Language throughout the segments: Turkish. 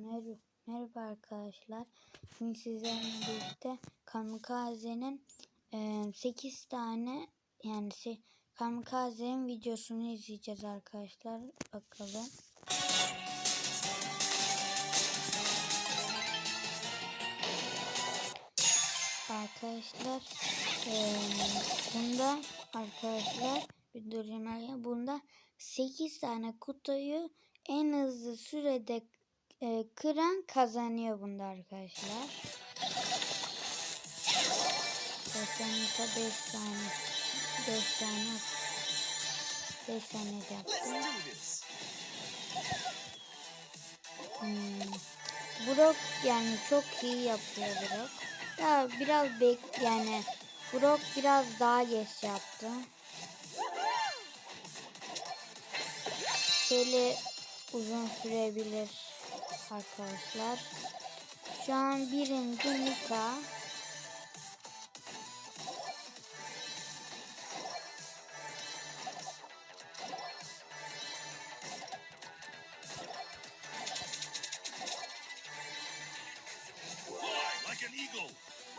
Merhaba, merhaba arkadaşlar. Şimdi sizlerle birlikte Kamikaze'nin e, 8 tane yani şey, Kamikaze'nin videosunu izleyeceğiz arkadaşlar. Bakalım. Arkadaşlar e, bunda arkadaşlar bir durayım. Bunda 8 tane kutuyu en hızlı sürede e, kıran kazanıyor bunda arkadaşlar. Kesinlikle 5 saniye 5 saniye 5 saniyede yaptım. Hmm. Brock yani çok iyi yapıyor Brock. Ya biraz bek yani Brock biraz daha geç yaptı. Şöyle uzun sürebilir arkadaşlar. Şu an birinci Mika.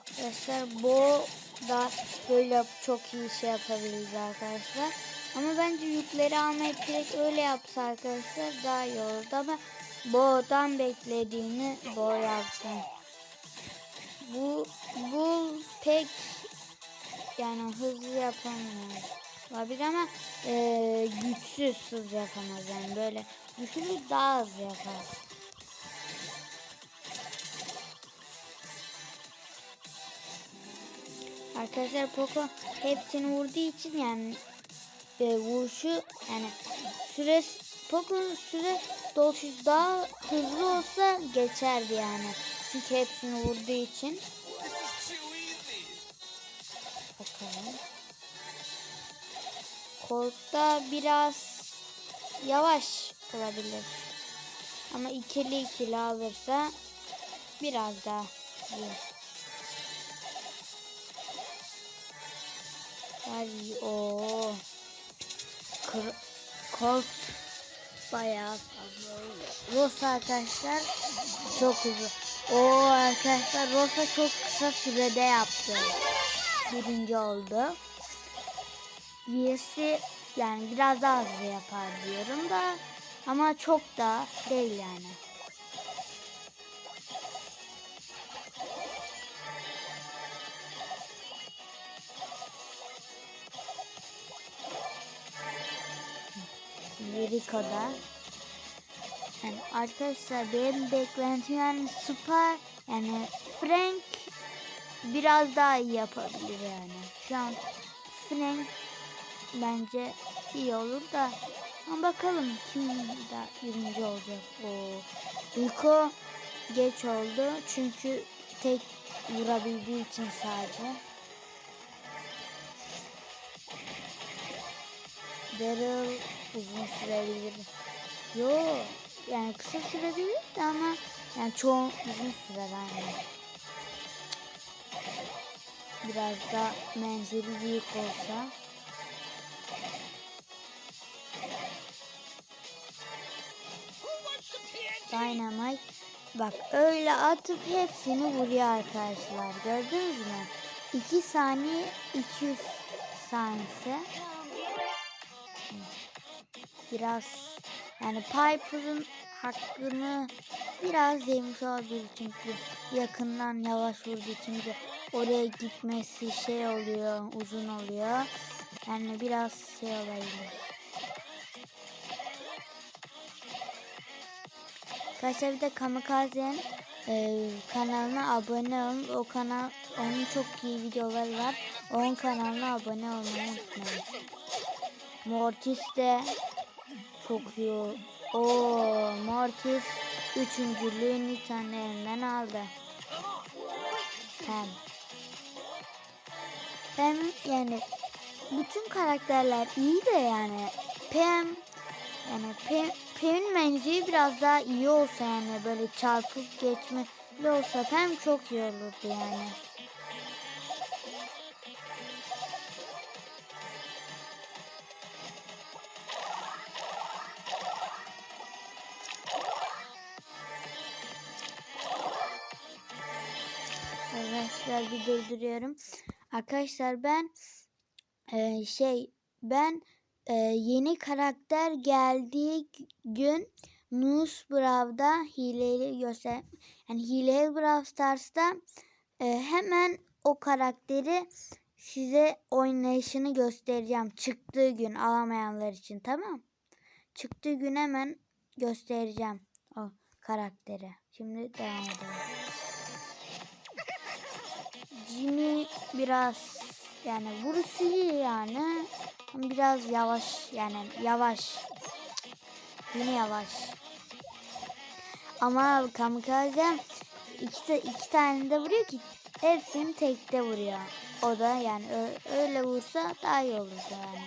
Arkadaşlar bu da böyle çok iyi şey yapabiliriz arkadaşlar. Ama bence yükleri almayıp direkt öyle yapsa arkadaşlar daha iyi olurdu ama Bo'dan beklediğini Bo yaptı. Bu bu pek yani hızlı yapamıyor. Olabilir ama e, güçsüz hız yapamaz yani böyle güçlü daha hızlı yapar. Arkadaşlar Poco hepsini vurduğu için yani e, vuruşu yani süre Poco'nun süre doluşu daha hızlı olsa geçerdi yani. Çünkü hepsini vurduğu için. Bakalım. Colt'ta biraz yavaş olabilir. Ama ikili ikili alırsa biraz daha iyi. Hadi o. Colt bayağı fazla oluyor. Rosa arkadaşlar çok hızlı. O arkadaşlar Rosa çok kısa sürede yaptı. Birinci oldu. Diğerisi yani biraz daha hızlı yapar diyorum da ama çok da değil yani. Lirika'da. Yani arkadaşlar benim beklentim yani Super yani Frank biraz daha iyi yapabilir yani. Şu an Frank bence iyi olur da ama bakalım kim daha birinci olacak. O Rico geç oldu çünkü tek vurabildiği için sadece. Daryl uzun sürebilir. Yo yani kısa sürebilir de ama yani çoğu uzun sürer yani. Biraz da menzili büyük olsa. Dynamite bak öyle atıp hepsini vuruyor arkadaşlar. Gördünüz mü? 2 saniye 200 saniyesi biraz yani Piper'ın hakkını biraz yemiş olabilir çünkü yakından yavaş vurduğu için de oraya gitmesi şey oluyor uzun oluyor yani biraz şey olabilir. Arkadaşlar bir de Kamikaze'nin e, kanalına abone olun. O kanal onun çok iyi videoları var. Onun kanalına abone olmayı unutmayın. Mortis de çok iyi. O Mortis üçüncülüğü Nita'nın elinden aldı. Hem. Hem yani bütün karakterler iyi de yani Pam yani Pam, Pam'in menziği biraz daha iyi olsa yani böyle çarpıp geçmeli olsa Pam çok iyi olurdu yani. Arkadaşlar bir durduruyorum. Arkadaşlar ben e, şey ben e, yeni karakter geldiği gün Nus Brav'da hileli göster yani hileli Brawl Stars'ta e, hemen o karakteri size oynayışını göstereceğim. Çıktığı gün alamayanlar için tamam. Çıktığı gün hemen göstereceğim o karakteri. Şimdi devam edelim. Jimmy biraz yani iyi yani. Biraz yavaş yani yavaş. Yine yavaş. Ama kamikaze iki, iki tane de vuruyor ki hepsini tekte vuruyor. O da yani öyle vursa daha iyi olur yani.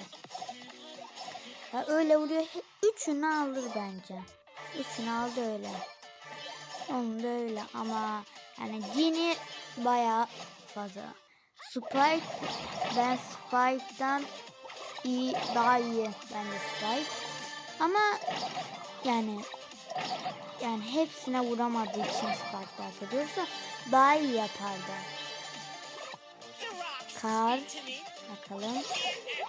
Ya öyle vuruyor. Üçünü alır bence. Üçünü aldı öyle. Onun da öyle ama yani Genie bayağı fazla. Spike ben Spike'dan iyi daha iyi bence Spike. Ama yani yani hepsine vuramadığı için Spike kötü olsa daha iyi yapardı. Kar bakalım.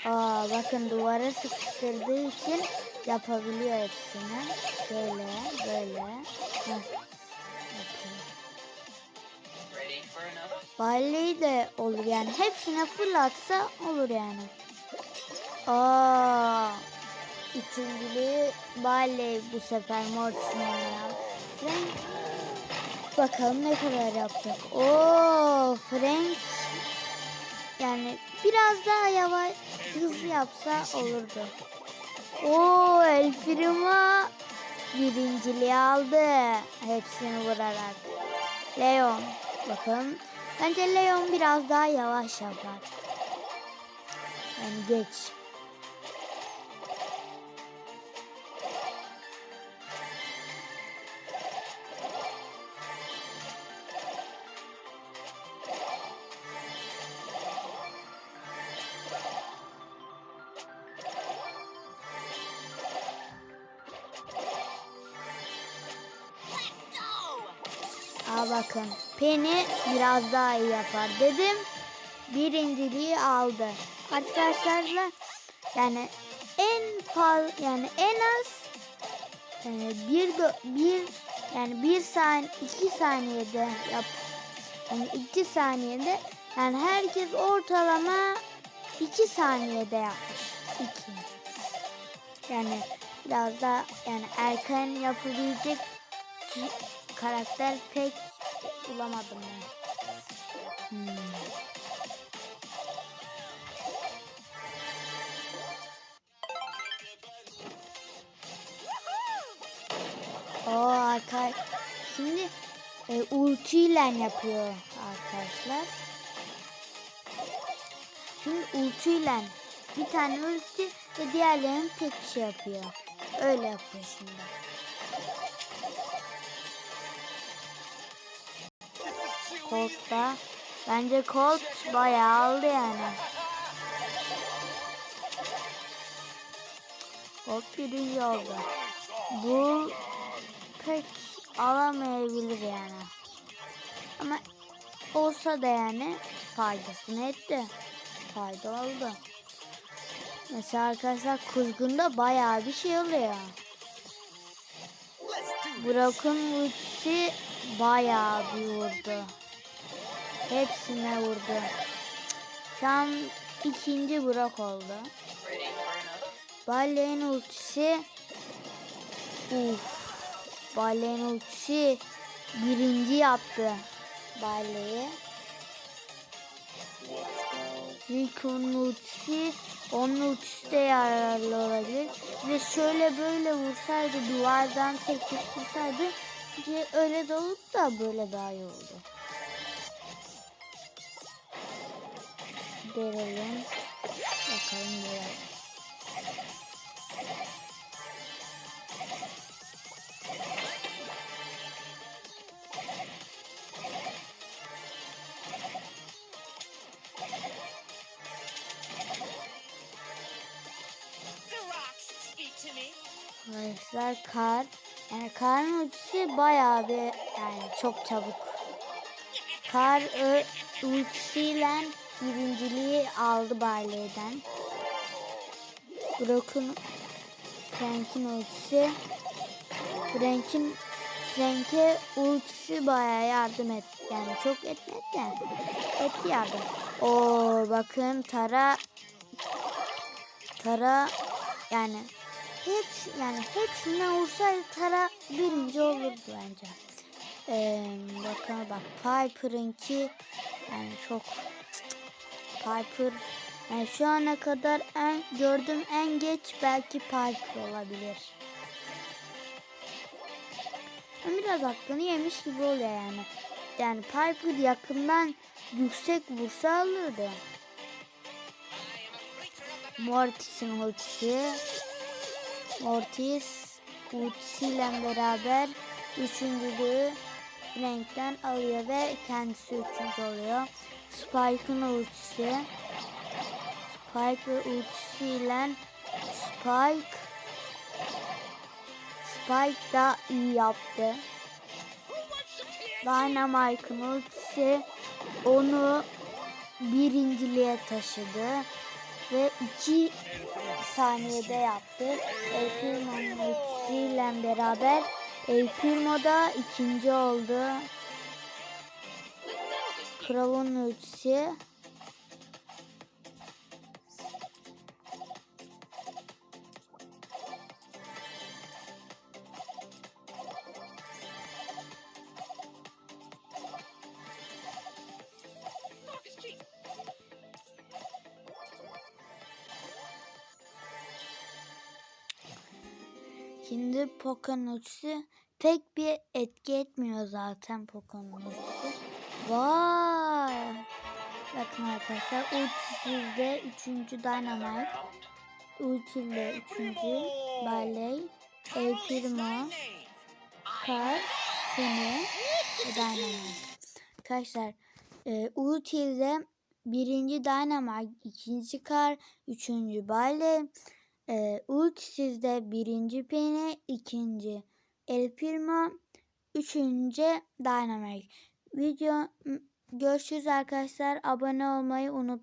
Aa bakın duvara sıkıştırdığı için yapabiliyor hepsini. Böyle böyle. Heh. Bakın. Balleyi de olur yani. Hepsine fırlatsa olur yani. Aa, ikinciliği Barley bu sefer Mortis'in ya. Frank bakalım ne kadar yapacak. Oo, Frank yani biraz daha yavaş hızlı yapsa olurdu. Oo, El Primo birinciliği aldı. Hepsini vurarak. Leon. Bakın. Bence Leon biraz daha yavaş yapar. Yani geç. Aa bakın. Penny biraz daha iyi yapar dedim. Birinciliği aldı. Arkadaşlarla yani en faz yani en az yani bir do- bir yani bir saniye iki saniyede yap yani iki saniyede yani herkes ortalama iki saniyede yapmış. İki. Yani biraz da yani erken yapabilecek karakter pek bulamadım ben. Hmm. O arkadaş şimdi e, ultiyle yapıyor arkadaşlar. Şimdi ultiyle bir tane ulti ve diğerlerini tek kişi yapıyor. Öyle yapıyor şimdi. Colt da bence Colt bayağı aldı yani. Colt birinci oldu. Bu pek alamayabilir yani. Ama olsa da yani faydasını etti. Fayda oldu. Mesela arkadaşlar kuzgunda bayağı bir şey oluyor. Brock'un ultisi bayağı bir vurdu. Hepsine vurdu. Şu an ikinci Brock oldu. Balle'nin ultisi Uf. Balle'nin ultisi birinci yaptı. Balle'yi. Rico'nun ultisi onun ultisi de yararlı olabilir. Ve şöyle böyle vursaydı duvardan sektirip vursaydı öyle de oldu da böyle daha iyi oldu. Derelim. Bakalım me. Arkadaşlar kar. Yani karın ultisi bayağı bir yani çok çabuk. Kar ultisiyle birinciliği aldı Barley'den. Brock'un Frank'in ultisi Frank'in Frank'e ultisi bayağı yardım etti. Yani çok etmedi de etti yardım. Oo bakın Tara Tara yani hepsi yani hepsinden vursaydı Tara birinci olurdu bence. Ee, bakın bak Piper'ınki yani çok Piper yani şu ana kadar en gördüğüm en geç belki Piper olabilir. Biraz hakkını yemiş gibi oluyor yani. Yani Piper yakından yüksek vursa alırdı. Mortis'in ultisi. Mortis ultisiyle beraber üçüncülüğü Frank'ten alıyor ve kendisi üçüncü oluyor. Spike'ın ultisi. Spike ve ultisiyle Spike Spike da iyi yaptı. Dynamite'ın ultisi onu birinciliğe taşıdı ve iki saniyede yaptı. El Primo'nun ultisiyle beraber El Primo da ikinci oldu. Krav'un ultisi Şimdi Poco'nun pek bir etki etmiyor zaten Poco'nun. Vay! Bakın arkadaşlar ultisizde 3. Dynamite. Ultiyle 3. Barley. El Primo. Kar. Ve Dynamite. Arkadaşlar e, ultiyle birinci Dynamite, ikinci Kar, üçüncü Barley. E, ultisizde birinci Penny, ikinci El Primo, üçüncü Dynamite. Video görüşürüz arkadaşlar. Abone olmayı unutmayın.